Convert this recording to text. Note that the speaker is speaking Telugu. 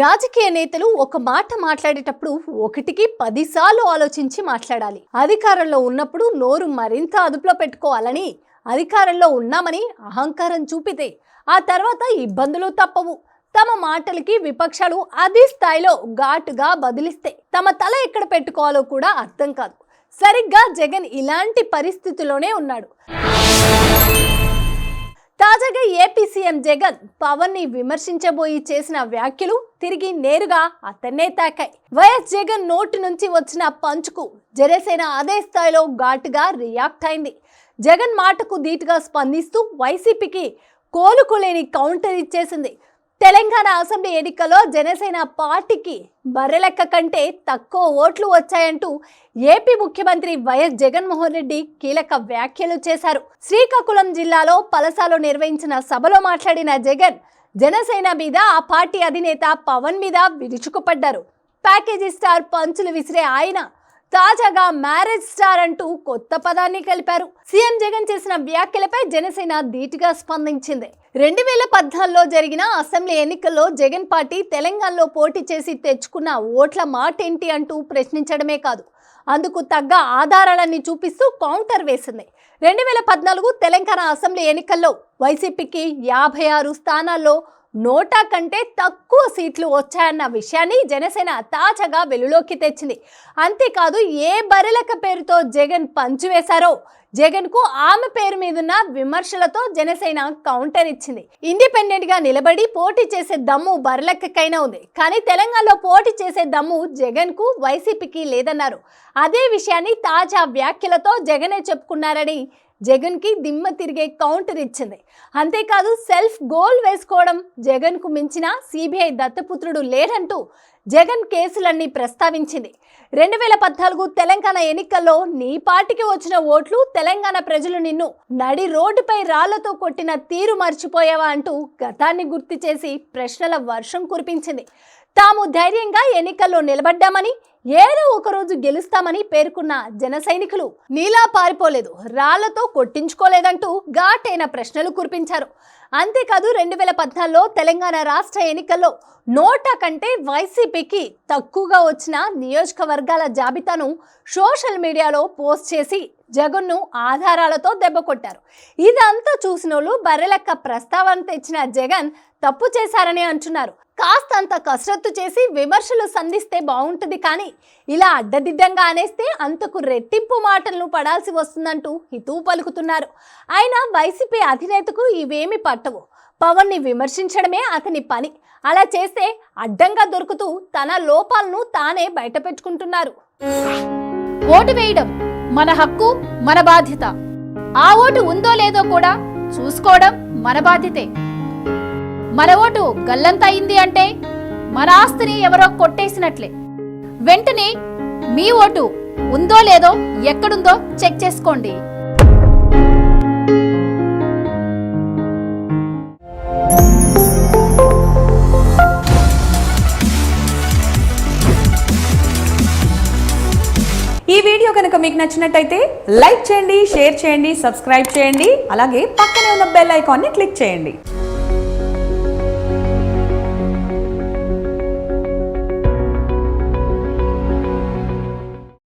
రాజకీయ నేతలు ఒక మాట మాట్లాడేటప్పుడు ఒకటికి పదిసార్లు ఆలోచించి మాట్లాడాలి. అధికారంలో ఉన్నప్పుడు నోరు మరింత అదుపులో పెట్టుకోవాలని అధికారంలో ఉన్నామని అహంకారం చూపితే ఆ తర్వాత ఇబ్బందులు తప్పవు. తమ మాటలకి విపక్షాలు అదే స్థాయిలో ఘాటుగా బదిలిస్తే తమ తల ఎక్కడ పెట్టుకోవాలో కూడా అర్థం కాదు. సరిగ్గా జగన్ ఇలాంటి పరిస్థితిలోనే ఉన్నాడు. తాజాగా ఏపీ సీఎం జగన్ పవన్ని విమర్శించబోయి చేసిన వ్యాఖ్యలు తిరిగి నేరుగా అతన్నే తాకాయి. వైఎస్ జగన్ నోటి నుంచి వచ్చిన పంచుకు జనసేన అదే స్థాయిలో ఘాటుగా రియాక్ట్ అయింది. జగన్ మాటకు ధీటుగా స్పందిస్తూ వైసీపీకి కోలుకోలేని కౌంటర్ ఇచ్చేసింది. తెలంగాణ అసెంబ్లీ ఎన్నికల్లో జనసేన పార్టీకి బర్రెలెక్క కంటే తక్కువ ఓట్లు వచ్చాయంటూ ఏపీ ముఖ్యమంత్రి వైఎస్ జగన్మోహన్ రెడ్డి కీలక వ్యాఖ్యలు చేశారు. శ్రీకాకుళం జిల్లాలో పలసాలో నిర్వహించిన సభలో మాట్లాడిన జగన్ జనసేన మీద ఆ పార్టీ అధినేత పవన్ మీద విరుచుకుపడ్డారు. ప్యాకేజీ స్టార్ పంచులు విసిరే ఆయన తాజాగా మ్యారేజ్ స్టార్ అంటూ కొత్త పదాన్ని కలిపారు. సీఎం జగన్ చేసిన వ్యాఖ్యలపై జనసేన ధీటుగా స్పందించింది. రెండు వేల పద్నాలుగులో జరిగిన అసెంబ్లీ ఎన్నికల్లో జగన్ పార్టీ తెలంగాణలో పోటీ చేసి తెచ్చుకున్న ఓట్ల మాట ఏంటి అంటూ ప్రశ్నించడమే కాదు. అందుకు తగ్గ ఆధారాలన్నీ చూపిస్తూ కౌంటర్ వేసింది. రెండు వేల పద్నాలుగు తెలంగాణ అసెంబ్లీ ఎన్నికల్లో వైసీపీకి యాభై ఆరు స్థానాల్లో నోటా కంటే తక్కువ సీట్లు వచ్చాయన్న విషయాన్ని జనసేన తాజాగా వెలులోకి తెచ్చింది. అంతేకాదు ఏ బరిలక పేరుతో జగన్ పంచు వేశారో జగన్కు ఆమె పేరు మీదున్న విమర్శలతో జనసేన కౌంటర్ ఇచ్చింది. ఇండిపెండెంట్గా నిలబడి పోటీ చేసే దమ్ము బర్లెక్కకైనా ఉంది. కానీ తెలంగాణలో పోటీ చేసే దమ్ము జగన్కు వైసీపీకి లేదన్నారు. అదే విషయాన్ని తాజా వ్యాఖ్యలతో జగనే చెప్పుకున్నారని జగన్కి దిమ్మ తిరిగే కౌంటర్ ఇచ్చింది. అంతేకాదు సెల్ఫ్ గోల్ వేసుకోవడం జగన్కు మించిన సిబిఐ దత్తపుత్రుడు లేడంటూ జగన్ కేసులన్నీ ప్రస్తావించింది. రెండు వేల పద్నాలుగు తెలంగాణ ఎన్నికల్లో నీ పార్టీకి వచ్చిన ఓట్లు తెలంగాణ ప్రజలు నిన్ను నడి రోడ్డుపై రాళ్ళతో కొట్టిన తీరు మర్చిపోయావా అంటూ గతాన్ని గుర్తు చేసి ప్రశ్నల వర్షం కురిపించింది. తాము ధైర్యంగా ఎన్నికల్లో నిలబడ్డామని ఏదో ఒకరోజు గెలుస్తామని పేర్కొన్న జన సైనికులు నీలా పారిపోలేదు రాళ్ళతో కొట్టించుకోలేదంటూ ఘాటైన ప్రశ్నలు కురిపించారు. అంతేకాదు రెండు వేల పద్నాలుగులో తెలంగాణ రాష్ట్ర ఎన్నికల్లో నోటా కంటే వైసీపీకి తక్కువగా వచ్చిన నియోజకవర్గాల జాబితాను సోషల్ మీడియాలో పోస్ట్ చేసి జగన్ను ఆధారాలతో దెబ్బకొట్టారు ఇదంతా చూసిన వాళ్ళు బర్రెలెక్క ప్రస్తావన తెచ్చిన జగన్ తప్పు చేశారని అంటున్నారు. కాస్తంత కసరత్తు చేసి విమర్శలు సంధిస్తే బాగుంటుంది కానీ ఇలా అడ్డదిడ్డంగా అనేస్తే అంతకు రెట్టింపు మాటలను పడాల్సి వస్తుందంటూ హితూ పలుకుతున్నారు. ఆయన వైసీపీ అధినేతకు ఇవేమి పట్టవు. పవన్ని విమర్శించడమే అతని పని. అలా చేస్తే అడ్డంగా దొరుకుతూ తన లోపాలను తానే బయటపెట్టుకుంటున్నారు. ఓటు వేయడం మన హక్కు మన బాధ్యత. ఆ ఓటు ఉందో లేదో కూడా చూసుకోవడం మన బాధ్యతే. మన ఓటు గల్లంత అయింది అంటే మన ఆస్తిని ఎవరో కొట్టేసినట్లే. వెంటనే మీ ఓటు ఉందో లేదో ఎక్కడుందో చెక్ చేసుకోండి. ఈ వీడియో కనుక మీకు నచ్చినట్టయితే లైక్ చేయండి షేర్ చేయండి సబ్స్క్రైబ్ చేయండి అలాగే పక్కనే ఉన్న బెల్ ఐకాన్ని క్లిక్ చేయండి.